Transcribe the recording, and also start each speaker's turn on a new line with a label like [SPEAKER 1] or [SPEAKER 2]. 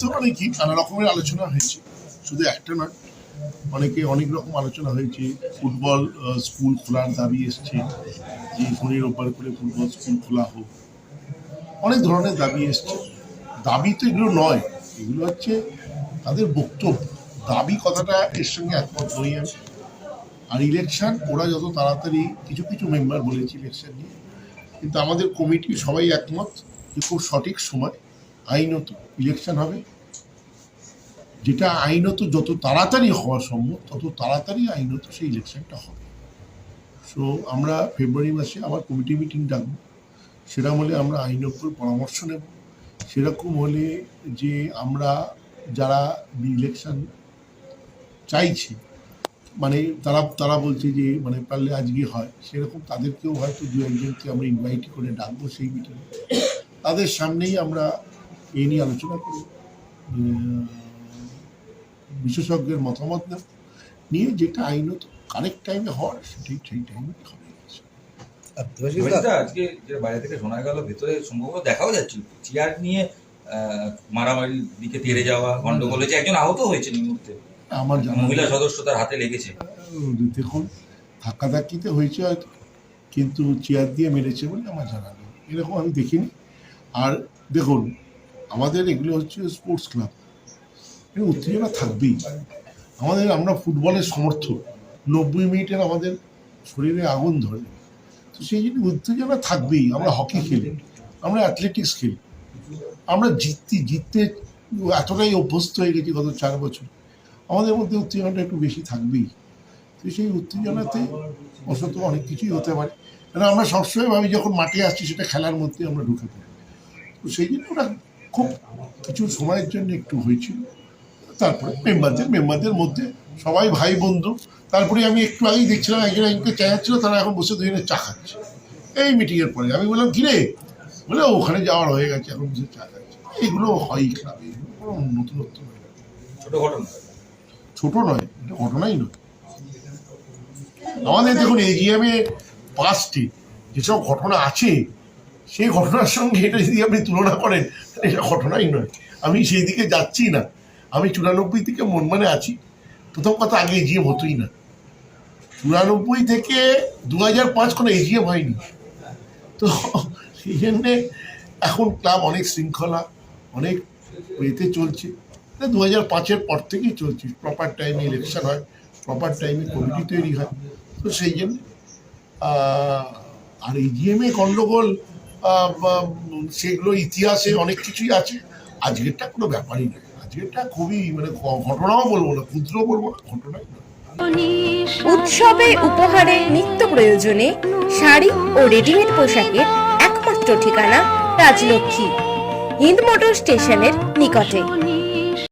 [SPEAKER 1] তো মানে কি? নানা রকমের আলোচনা হয়েছে। শুধু একটা নয়, অনেকে অনেক রকম আলোচনা হয়েছে। ফুটবল স্কুল খোলার দাবি এসছে যে শনি রোববার করে ফুটবল স্কুল খোলা হোক। অনেক ধরনের দাবি এসছে। দাবি তো এগুলো নয়, এগুলো হচ্ছে তাদের বক্তব্য। দাবি কথাটা এর সঙ্গে একমত নই আমি। আর ইলেকশন ওরা যত তাড়াতাড়ি কিছু কিছু মেম্বার বলেছে ইলেকশন নিয়ে, কিন্তু আমাদের কমিটি সবাই একমত যে খুব সঠিক সময় আইনত ইলেকশন হবে। যেটা আইনত যত তাড়াতাড়ি হওয়া সম্ভব, তত তাড়াতাড়ি আইনত সেই ইলেকশনটা হবে। সো আমরা ফেব্রুয়ারি মাসে আবার কমিটি মিটিং ডাকবো। সেরকম হলে আমরা আইনজ্ঞর পরামর্শ নেব। সেরকম হলে যে আমরা যারা ইলেকশন চাইছি মানে তারা তারা বলছে যে মানে পারলে আজকে হয়। সেরকম তাদেরকেও হয়তো দু একজনকে আমরা ইনভাইট করে ডাকবো সেই মিটিংয়ে তাদের সামনেই আমরা এই নিয়ে আলোচনা করব উম, বিশেষজ্ঞের মতামত নেব নিয়ে যেটা আইনত কারেক্ট টাইমে হওয়ার সেটাই সেই টাইমে হবে
[SPEAKER 2] আজকে যে বাইরে থেকে শোনা গেল ভেতরে সম্ভবত দেখাও যাচ্ছিল। চেয়ার নিয়ে মারামারির দিকে তেড়ে যাওয়া গন্ডগোল হয়েছে একজন আহত হয়েছে এই মুহূর্তে।
[SPEAKER 1] আমার
[SPEAKER 2] মহিলা সদস্য তার হাতে লেগেছে।
[SPEAKER 1] দেখুন ধাক্কাধাক্কিতে হয়েছে হয়তো কিন্তু চেয়ার দিয়ে মেরেছে বলে আমার জানা নেই। এরকম আমি দেখিনি। আর দেখুন আমাদের এগুলো হচ্ছে স্পোর্টস ক্লাব এর উত্তেজনা থাকবেই। আমাদের, আমরা ফুটবলের সমর্থক। নব্বই মিনিটের আমাদের শরীরে আগুন ধরে। তো সেই জন্য উত্তেজনা থাকবেই। আমরা হকি খেলি। আমরা অ্যাথলেটিক্স খেলি। আমরা জিততে জিততে এতটাই অভ্যস্ত হয়ে গেছি গত চার বছর। আমাদের মধ্যে উত্তেজনাটা একটু বেশি থাকবেই। তো সেই উত্তেজনাতে বশত অনেক কিছুই হতে পারে। কারণ আমরা সবসময় ভাবি, যখন মাঠে আসছি, সেটা খেলার মধ্যে আমরা ঢুকে পড়ি। তো সেই জন্য ওরা খুব কিছু সময়ের জন্য একটু হয়েছিল। তারপরে মেম্বারদের মেম্বারদের মধ্যে সবাই ভাই বন্ধু। তারপরে আমি একটু আগেই দেখছিলাম একজন একজনকে চাইছিল তারা এখন বসে দুজনে চা খাচ্ছে। এই মিটিংয়ের পরে আমি বললাম কিরে? বলে ওখানে যাওয়ার হয়ে গেছে এখন বসে চা খাচ্ছে। এইগুলো হয়ই ক্লাবে এগুলো কোনো নতুনত্ব নয়।
[SPEAKER 2] ছোট ঘটনা।
[SPEAKER 1] ছোট নয় এটা ঘটনাই নয়। আমাদের দেখুন এজিএমে পাঁচটি যেসব ঘটনা আছে সেই ঘটনার সঙ্গে এটা যদি আপনি তুলনা করেন এটা ঘটনাই নয়। আমি সেই দিকে যাচ্ছি না। আমি চুরানব্বই থেকে মন মানে আছি। প্রথম কথা, আগে এজিএম হতোই না। চুরানব্বই থেকে দু হাজার পাঁচ কোনো এজিএম হয়নি। তো সেই জন্যে এখন ক্লাব অনেক শৃঙ্খলা, অনেক এতে চলছে। দু হাজার পাঁচের পর থেকেই চলছে। প্রপার টাইমে ইলেকশন হয় প্রপার টাইমে কমিটি তৈরি হয়। তো সেই জন্য আর এজিএমে গণ্ডগোল সেগুলো ইতিহাসে অনেক কিছুই আছে। আজকেরটা কোনো ব্যাপারই নয়। আজকেরটা খুবই মানে ঘটনাও বলব না ক্ষুদ্র বলব না, ঘটনাই
[SPEAKER 3] উৎসবে উপহারে নিত্য প্রয়োজনে শাড়ি ও রেডিমেড পোশাকের একমাত্র ঠিকানা রাজলক্ষ্মী, হিন্দ মোটর স্টেশনের নিকটে।